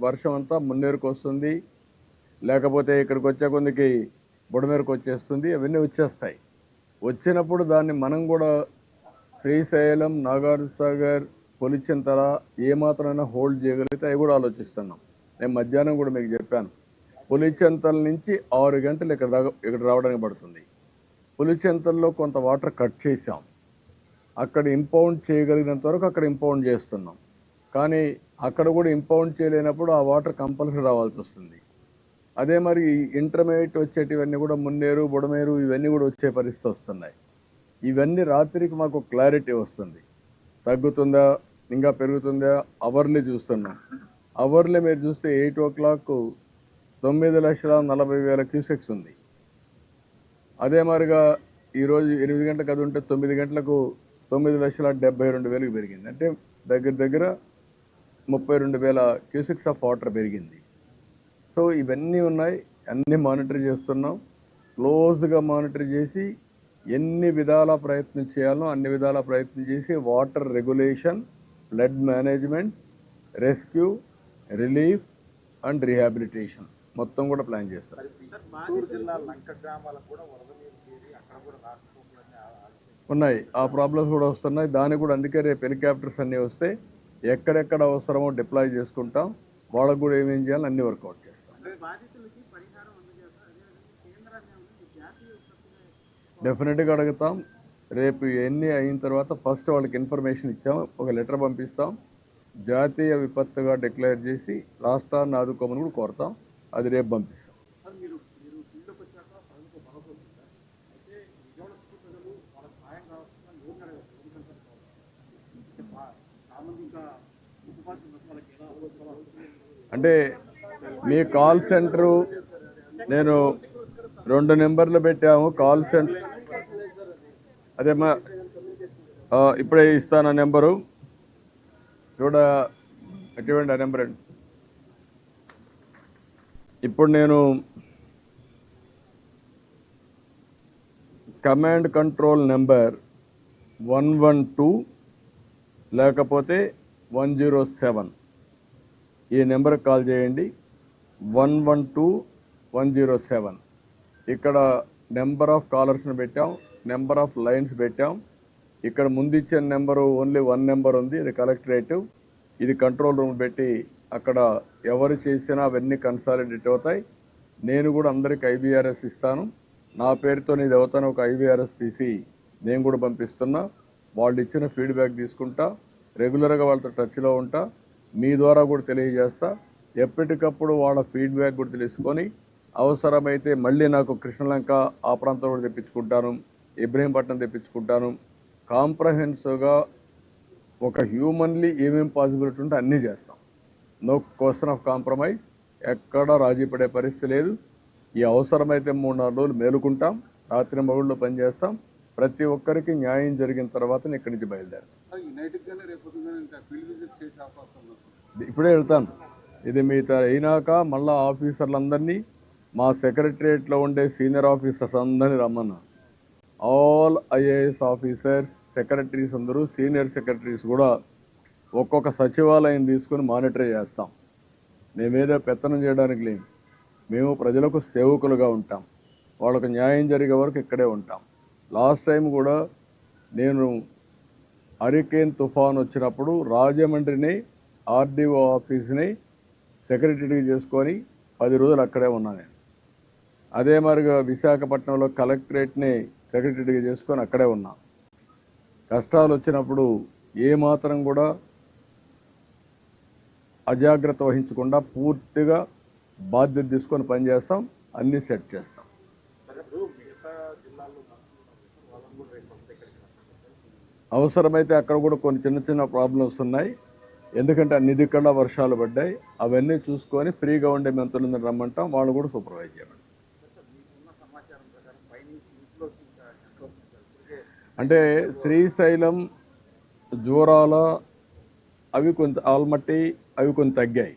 వర్షం అంతా మున్నేరుకు వస్తుంది లేకపోతే ఇక్కడికి వచ్చే కొందికి బుడమేరకు వచ్చేస్తుంది అవన్నీ వచ్చేస్తాయి. వచ్చినప్పుడు దాన్ని మనం కూడా శ్రీశైలం నాగార్జున సాగర్ పొలిచెంతల ఏమాత్రమైనా హోల్డ్ చేయగలిగితే అవి కూడా ఆలోచిస్తున్నాం. నేను మధ్యాహ్నం కూడా మీకు చెప్పాను. పులిచెంతల నుంచి ఆరు గంటలు ఇక్కడ రా- ఇక్కడ రావడానికి పడుతుంది. పులిచెంతల్లో కొంత వాటర్ కట్ చేసాం అక్కడ ఇంపౌండ్ చేయగలిగినంత వరకు అక్కడ ఇంపౌండ్ చేస్తున్నాం. కానీ అక్కడ కూడా ఇంపౌండ్ చేయలేనప్పుడు ఆ వాటర్ కంపల్సరీ రావాల్సి వస్తుంది అదే మరి ఇంటర్మీడియట్ వచ్చేటివన్నీ కూడా మున్నేరు బుడమేరు ఇవన్నీ కూడా వచ్చే పరిస్థితి వస్తున్నాయి ఇవన్నీ రాత్రికి మాకు క్లారిటీ వస్తుంది. తగ్గుతుందా? ఇంకా పెరుగుతుందా? అవర్లీ చూస్తున్నాం. అవర్లీ మీరు చూస్తే ఎయిట్ ఓ క్లాక్ తొమ్మిది లక్షల నలభై వేల క్యూసెక్స్ ఉంది. అదే మరిగా ఈరోజు ఎనిమిది గంటలకు అది ఉంటే తొమ్మిది గంటలకు తొమ్మిది లక్షల డెబ్బై రెండు వేలకు పెరిగింది. అంటే దగ్గర దగ్గర ముప్పై రెండు వేల క్యూసెక్స్ ఆఫ్ వాటర్ పెరిగింది. సో ఇవన్నీ ఉన్నాయి. అన్ని మానిటర్ చేస్తున్నాం. క్లోజ్గా మానిటర్ చేసి ఎన్ని విధాల ప్రయత్నం చేయాలో అన్ని విధాల ప్రయత్నం చేసి water regulation flood management rescue relief and rehabilitation మొత్తం కూడా ప్లాన్ చేస్తాం. చిత్తూరు జిల్లా లంక గ్రామాలకు కూడా వరద నీరు చేరి అక్కడ కూడా రాకపోకలన్నీ ఆలోచించారు ఉన్నాయి. ఆ ప్రాబ్లమ్స్ కూడా వస్తున్నాయి. దానికి కూడా అందుకే రేపు హెలికాప్టర్స్ అన్నీ వస్తే ఎక్కడెక్కడ అవసరమో డిప్లాయ్ చేసుకుంటాం. వాళ్ళకు కూడా ఏమేం చేయాలో అన్ని వర్కౌట్ చేస్తాం. డెఫినెట్గా అడుగుతాం. రేపు ఎన్ని అయిన తర్వాత ఫస్ట్ వాళ్ళకి ఇన్ఫర్మేషన్ ఇచ్చాం. ఒక లెటర్ పంపిస్తాం. జాతీయ విపత్తుగా డిక్లేర్ చేసి రాష్ట్రాన్ని ఆదుకోమని కూడా కోరుతాం. అది రేపు పంపిస్తాం. అంటే మీ కాల్ సెంటరు నేను రెండు నెంబర్లు పెట్టాము. కాల్ సెంటర్ అదే మా ఇప్పుడే ఇస్తాను ఆ నెంబరు. చూడ అటువంటి ఆ నెంబర్. అండి ఇప్పుడు నేను command control number one one two లేకపోతే వన్ జీరో సెవెన్. ఈ నెంబర్కి కాల్ చేయండి. One one two one zero seven. ఇక్కడ నెంబర్ ఆఫ్ కాలర్స్ని పెట్టాం నెంబర్ ఆఫ్ లైన్స్ పెట్టాం. ఇక్కడ ముందు ఇచ్చిన నెంబరు ఓన్లీ వన్ నెంబర్ ఉంది ఇది కలెక్టరేట్ ఇది కంట్రోల్ రూమ్ పెట్టి అక్కడ ఎవరు చేసినా అవన్నీ కన్సాలిడేట్ అవుతాయి. నేను కూడా అందరికి ఐబీఆర్ఎస్ ఇస్తాను. నా పేరుతో ఇది అవుతాను ఒక ఐబీఆర్ఎస్ తీసి నేను కూడా పంపిస్తున్నా. వాళ్ళు ఇచ్చిన ఫీడ్బ్యాక్ తీసుకుంటా రెగ్యులర్గా వాళ్ళతో టచ్లో ఉంటా మీ ద్వారా కూడా తెలియజేస్తా. ఎప్పటికప్పుడు వాళ్ళ ఫీడ్బ్యాక్ కూడా తెలుసుకొని అవసరమైతే మళ్ళీ నాకు కృష్ణలంక ఆ ప్రాంతం కూడా తెప్పించుకుంటాను ఇబ్రహీంపట్నం తెప్పించుకుంటాను. కాంప్రహెన్సివ్గా ఒక హ్యూమన్లీ ఏమేం పాసిబిలిటీ ఉంటే అన్నీ చేస్తాం. నో క్వశ్చన్ ఆఫ్ కాంప్రమైజ్ ఎక్కడ రాజీ పడే పరిస్థితి లేదు. ఈ అవసరమైతే మూడు నాలుగు రోజులు మేలుకుంటాం. రాత్రి మగుళ్ళు పనిచేస్తాం ప్రతి ఒక్కరికి న్యాయం జరిగిన తర్వాత ఇక్కడి నుంచి బయలుదేరాం ఇప్పుడే వెళ్తాను. ఇది మీ త- అయినాక మళ్ళా ఆఫీసర్లందరినీ మా సెక్రటరియట్లో ఉండే సీనియర్ ఆఫీసర్స్ అందరినీ రమ్మన్నా. ఆల్ ఐఏఎస్ ఆఫీసర్స్ సెక్రటరీస్ అందరూ సీనియర్ సెక్రటరీస్ కూడా ఒక్కొక్క సచివాలయం తీసుకుని మానిటర్ చేస్తాం. మేమేదో పెత్తనం చేయడానికి లేము. మేము ప్రజలకు సేవకులుగా ఉంటాం. వాళ్ళకు న్యాయం జరిగే వరకు ఇక్కడే ఉంటాం. లాస్ట్ టైం కూడా నేను హరికేన్ తుఫాన్ వచ్చినప్పుడు రాజమండ్రిని ఆర్డీఓ ఆఫీస్ని సెక్రటరీ చేసుకొని పది రోజులు అక్కడే ఉన్నా నేను. అదే మరిగా విశాఖపట్నంలో కలెక్టరేట్ని సెక్రటరీగా చేసుకొని అక్కడే ఉన్నా. కష్టాలు వచ్చినప్పుడు ఏ మాత్రం కూడా అజాగ్రత్త వహించకుండా పూర్తిగా బాధ్యత తీసుకొని పనిచేస్తాం అన్నీ సెట్ చేస్తాం. అవసరమైతే అక్కడ కూడా కొన్ని చిన్న చిన్న ప్రాబ్లమ్స్ ఉన్నాయి ఎందుకంటే అన్ని దిక్కడ వర్షాలు పడ్డాయి. అవన్నీ చూసుకొని ఫ్రీగా ఉండే మెంతులందరూ రమ్మంటాం. వాళ్ళు కూడా సూపర్వైజ్ చేయమంటాం అంటే శ్రీశైలం జూరాల అవి కొంత ఆల్మట్టి అవి కొంత తగ్గాయి.